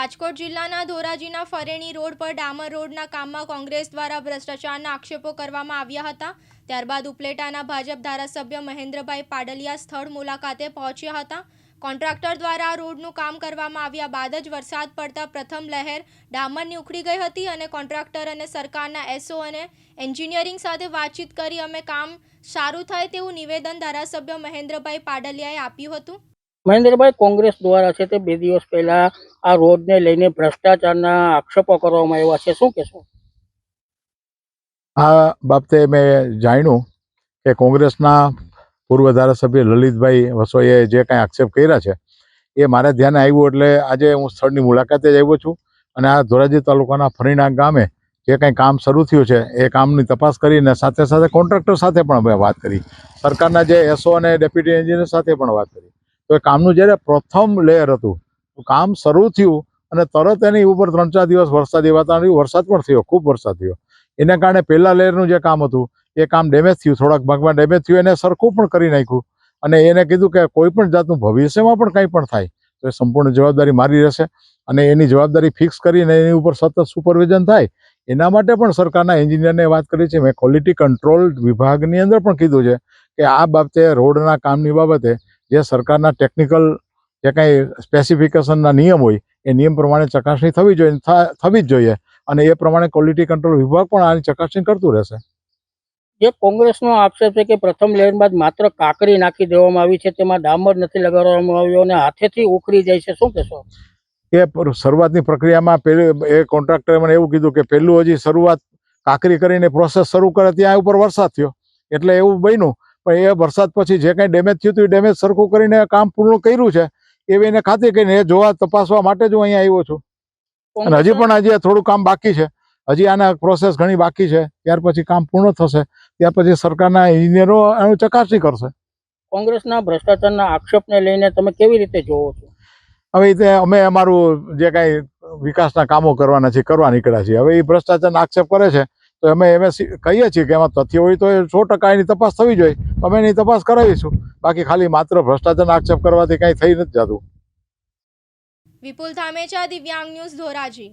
રાજકોટ જિલ્લાના ધોરાજીના ફરેણી રોડ પર ડામર રોડના કામમાં કોંગ્રેસ દ્વારા ભ્રષ્ટાચારના આક્ષેપો કરવામાં આવ્યા હતા. ત્યારબાદ ઉપલેટાના ભાજપ ધારાસભ્ય મહેન્દ્રભાઈ પાડલિયા સ્થળ મુલાકાતે પહોંચ્યા હતા. કોન્ટ્રાક્ટર દ્વારા રોડનું કામ કરવામાં આવ્યા બાદ જ વરસાદ પડતા પ્રથમ લહેર ડામરની ઉખડી ગઈ હતી અને કોન્ટ્રાક્ટર અને સરકારના એસઓ અને એન્જિનિયરિંગ સાથે વાતચીત કરી અમે કામ સારું થાય તેવું નિવેદન ધારાસભ્ય મહેન્દ્રભાઈ પાડલિયાએ આપ્યું હતું. મહેન્દ્રભાઈ, કોંગ્રેસ દ્વારા છે તે બે દિવસ પહેલા આ રોડને લઈને ભ્રષ્ટાચારના આક્ષેપો કરવામાં આવ્યા છે. શું કહેશો? આ બાબતે મેં જાણ્યું કે કોંગ્રેસના પૂર્વ ધારાસભ્ય લલિતભાઈ વસોઈએ જે કાંઈ આક્ષેપ કર્યા છે, એ મારા ધ્યાને આવ્યું એટલે આજે હું સ્થળની મુલાકાતે જ આવ્યો છું અને આ ધોરાજી તાલુકાના ફરીણા ગામે જે કાંઈ કામ શરૂ થયું છે, એ કામની તપાસ કરીને સાથે સાથે કોન્ટ્રાક્ટર સાથે પણ મેં વાત કરી. સરકારના જે એસઓ અને ડેપ્યુટી એન્જિનિયર સાથે પણ વાત કરી. તો એ કામનું જ્યારે પ્રથમ લેયર હતું, તો કામ શરૂ થયું અને તરત એની ઉપર ત્રણ ચાર દિવસ વરસાદી વાતાવરણ રહ્યું. વરસાદ પણ થયો, ખૂબ વરસાદ થયો. એના કારણે પહેલાં લેયરનું જે કામ હતું, એ કામ ડેમેજ થયું, થોડાક ભાગમાં ડેમેજ થયું, એને સરખું પણ કરી નાખ્યું. અને એને કીધું કે કોઈ પણ જાતનું ભવિષ્યમાં પણ કંઈ પણ થાય, તો એ સંપૂર્ણ જવાબદારી મારી રહેશે. અને એની જવાબદારી ફિક્સ કરીને એની ઉપર સતત સુપરવિઝન થાય, એના માટે પણ સરકારના એન્જિનિયરને વાત કરી છે. મેં ક્વોલિટી કંટ્રોલ વિભાગની અંદર પણ કીધું છે કે આ બાબતે રોડના કામની બાબતે જે સરકારના ટેકનિકલ જે કાંઈ સ્પેસિફિકેશનના નિયમ હોય એ નિયમ પ્રમાણે ચકાસણી થવી જોઈએ થવી જ જોઈએ. અને એ પ્રમાણે ક્વોલિટી કંટ્રોલ વિભાગ પણ આની ચકાસણી કરતું રહેશે. જે કોંગ્રેસનો આક્ષેપ છે કે પ્રથમ લેયર બાદ માત્ર કાકરી નાખી દેવામાં આવી છે તેમાં ડામર નથી લગાડવામાં આવ્યો અને હાથેથી ઉખડી જાય છે. શું કહેશો? એ શરૂઆતની પ્રક્રિયામાં પેલું એ કોન્ટ્રાક્ટરે મને એવું કીધું કે પહેલું હજી શરૂઆત કાકરી કરીને પ્રોસેસ શરૂ કરે ત્યાં ઉપર વરસાદ થયો. એટલે એવું બન્યું. પણ એ વરસાદ પછી જે કંઈ ડેમેજ થયું હતું એ ડેમેજ સરખું કરીને કામ પૂર્ણ કર્યું છે એવી એને ખાતરી કરીને એ જોવા તપાસવા માટે જ હું અહીંયા આવ્યો છું. અને હજી પણ હજી થોડું કામ બાકી છે. હજી આના પ્રોસેસ ઘણી બાકી છે. ત્યાર પછી કામ પૂર્ણ થશે. ત્યાર પછી સરકારના ઇજનેરો એનું ચકાસણી કરશે. કોંગ્રેસના ભ્રષ્ટાચારના આક્ષેપને લઈને તમે કેવી રીતે જોવો છો? હવે તે અમે અમારું જે કાંઈ વિકાસના કામો કરવાના છે કરવા નીકળ્યા છીએ. હવે એ ભ્રષ્ટાચારના આક્ષેપ કરે છે. તો અમે એમ કહીએ છીએ કે એમાં તથ્ય હોય તો એ સો ટકા એની તપાસ થવી જોઈએ. અમે એની તપાસ કરાવીશું. બાકી ખાલી માત્ર ભ્રષ્ટાચારના આક્ષેપ કરવાથી કાંઈ થઈ નથી જતું. વિપુલ ધામેચા, દિવ્યાંગ ન્યૂઝ ધોરાજી.